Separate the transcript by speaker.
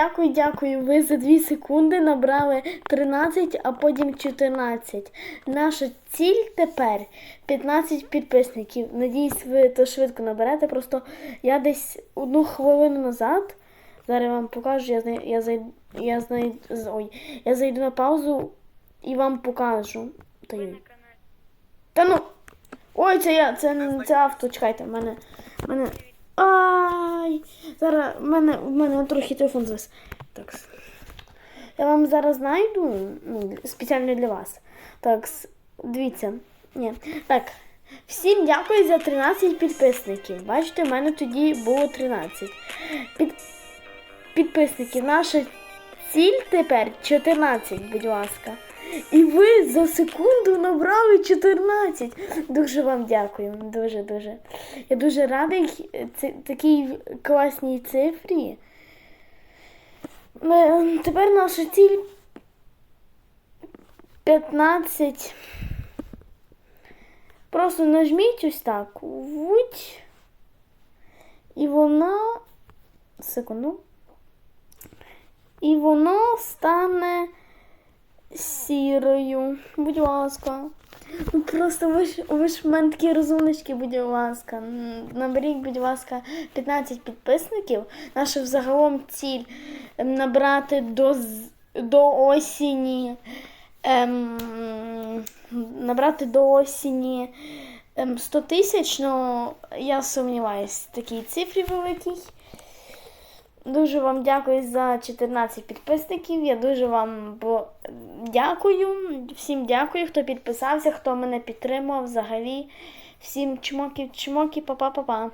Speaker 1: Дякую, дякую. Ви за 2 секунди набрали 13, а потім 14. Наша ціль тепер 15 підписників. Надіюсь, ви то швидко наберете. Просто я десь одну хвилину назад. Зараз я вам покажу, я знай, я зайду, я знайду, ой, я зайду на паузу і вам покажу. Та, Та ну. Ой, це я, це, це авто, чекайте, в мене. В мене. Ай! Зараз в мене, в мене трохи телефон звис. Так. Я вам зараз знайду ну, спеціально для вас. Так, дивіться. Ні. Так. Всім дякую за 13 підписників. Бачите, в мене тоді було 13. Під... Підписників. Наша ціль тепер 14, будь ласка. І ви за секунду набрали 14. Дуже вам дякую. Дуже дуже. Я дуже радий такій класній цифрі. Е, Тепер наша ціль 15. Просто нажміть ось так. Вуть. І вона. Секунду. І воно стане сірою. Будь ласка. Ну просто ви ж ви ж в мене такі розумнички, будь ласка. Наберіть, будь ласка, 15 підписників. Наша взагалом ціль ем, набрати до, до осені. Ем, набрати до осені ем, 100 тисяч, ну я сумніваюся такій цифрі великій. Дуже вам дякую за 14 підписників. Я дуже вам бо- дякую. Всім дякую, хто підписався, хто мене підтримав взагалі. Всім чмоків, чмоки, па-па-па-па.